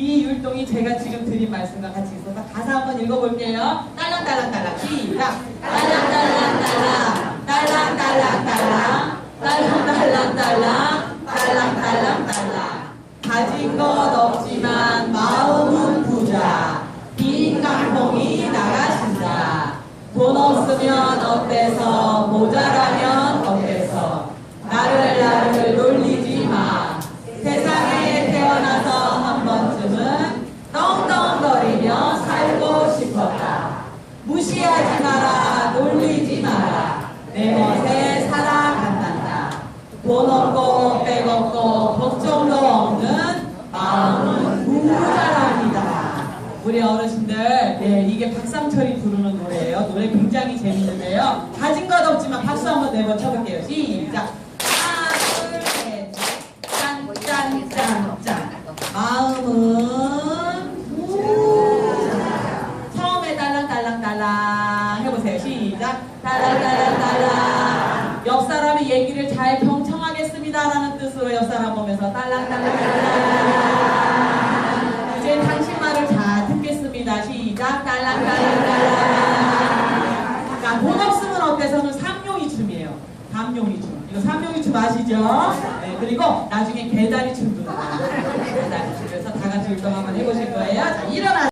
이 율동이 제가 지금 드린 말씀과 같이 있어서 가사 한번 읽어볼게요. 딸랑딸랑딸랑. 시작. 딸랑딸랑딸랑. 딸랑딸랑딸랑. 딸랑딸랑딸랑. 딸랑딸랑딸랑. 가진 것 없지만 마음은 부자. 빈 깡통이 나가신다. 돈 없으면 어때서 모자 무시하지 마라 놀리지 마라. 내 멋에 살아간단다. 돈 없고 백 없고 걱정도 없는 마음은 부자랍니다. 우리 어르신들 네, 이게 박상철이 부르는 노래예요. 노래 굉장히 재밌는데요. 가진 것 없지만 박수 한번 네번 쳐볼게요. 시작. 하나 둘셋짠짠짠짠 시작. 딸랑딸랑딸랑. 옆 사람이 얘기를 잘 경청하겠습니다라는 뜻으로 옆 사람 보면서 딸랑딸랑딸랑. 이제 당신 말을 잘 듣겠습니다. 시작. 딸랑딸랑딸랑. 자, 돈 없으면 어때서는 삼룡이 춤이에요. 삼룡이 춤. 이거 삼룡이 춤 아시죠? 네, 그리고 나중에 개다리 춤도 나와요. 개다리 춤. 그래서 다 같이 율동 한번 해보실 거예요. 자, 일어나.